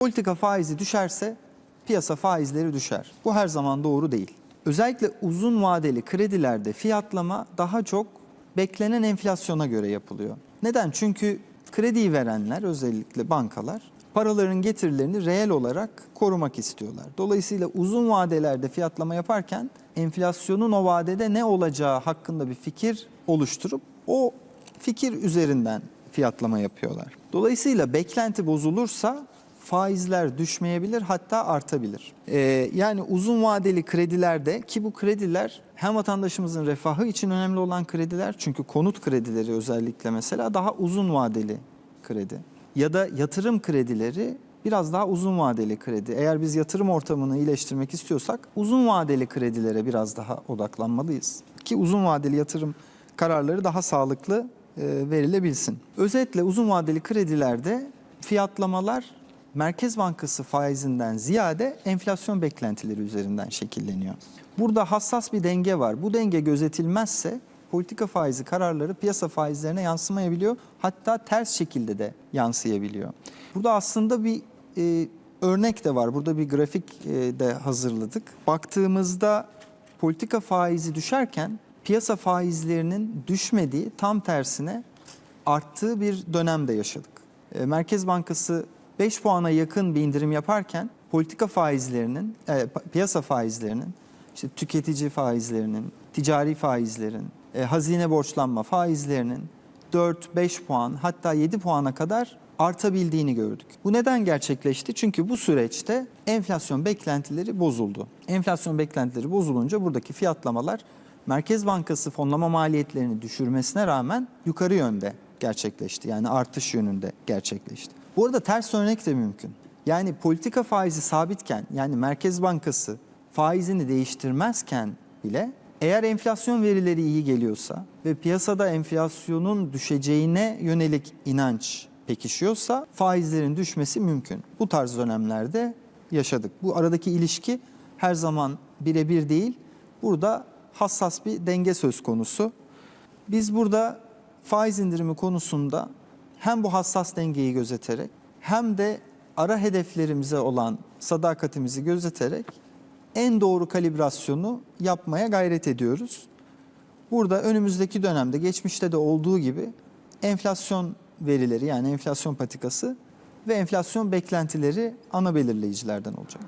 Politika faizi düşerse piyasa faizleri düşer. Bu her zaman doğru değil. Özellikle uzun vadeli kredilerde fiyatlama daha çok beklenen enflasyona göre yapılıyor. Neden? Çünkü krediyi verenler özellikle bankalar paraların getirilerini reel olarak korumak istiyorlar. Dolayısıyla uzun vadelerde fiyatlama yaparken enflasyonun o vadede ne olacağı hakkında bir fikir oluşturup o fikir üzerinden fiyatlama yapıyorlar. Dolayısıyla beklenti bozulursa faizler düşmeyebilir hatta artabilir. Ee, yani uzun vadeli kredilerde ki bu krediler hem vatandaşımızın refahı için önemli olan krediler çünkü konut kredileri özellikle mesela daha uzun vadeli kredi ya da yatırım kredileri biraz daha uzun vadeli kredi. Eğer biz yatırım ortamını iyileştirmek istiyorsak uzun vadeli kredilere biraz daha odaklanmalıyız. Ki uzun vadeli yatırım kararları daha sağlıklı e, verilebilsin. Özetle uzun vadeli kredilerde fiyatlamalar Merkez Bankası faizinden ziyade enflasyon beklentileri üzerinden şekilleniyor. Burada hassas bir denge var. Bu denge gözetilmezse politika faizi kararları piyasa faizlerine yansımayabiliyor. Hatta ters şekilde de yansıyabiliyor. Burada aslında bir e, örnek de var. Burada bir grafik e, de hazırladık. Baktığımızda politika faizi düşerken piyasa faizlerinin düşmediği tam tersine arttığı bir dönemde yaşadık. E, Merkez Bankası 5 puana yakın bir indirim yaparken politika faizlerinin, e, piyasa faizlerinin, işte tüketici faizlerinin, ticari faizlerin, e, hazine borçlanma faizlerinin 4-5 puan hatta 7 puana kadar artabildiğini gördük. Bu neden gerçekleşti? Çünkü bu süreçte enflasyon beklentileri bozuldu. Enflasyon beklentileri bozulunca buradaki fiyatlamalar Merkez Bankası fonlama maliyetlerini düşürmesine rağmen yukarı yönde gerçekleşti. Yani artış yönünde gerçekleşti. Bu arada ters örnek de mümkün. Yani politika faizi sabitken yani Merkez Bankası faizini değiştirmezken bile eğer enflasyon verileri iyi geliyorsa ve piyasada enflasyonun düşeceğine yönelik inanç pekişiyorsa faizlerin düşmesi mümkün. Bu tarz dönemlerde yaşadık. Bu aradaki ilişki her zaman birebir değil. Burada hassas bir denge söz konusu. Biz burada faiz indirimi konusunda hem bu hassas dengeyi gözeterek hem de ara hedeflerimize olan sadakatimizi gözeterek en doğru kalibrasyonu yapmaya gayret ediyoruz. Burada önümüzdeki dönemde geçmişte de olduğu gibi enflasyon verileri yani enflasyon patikası ve enflasyon beklentileri ana belirleyicilerden olacak.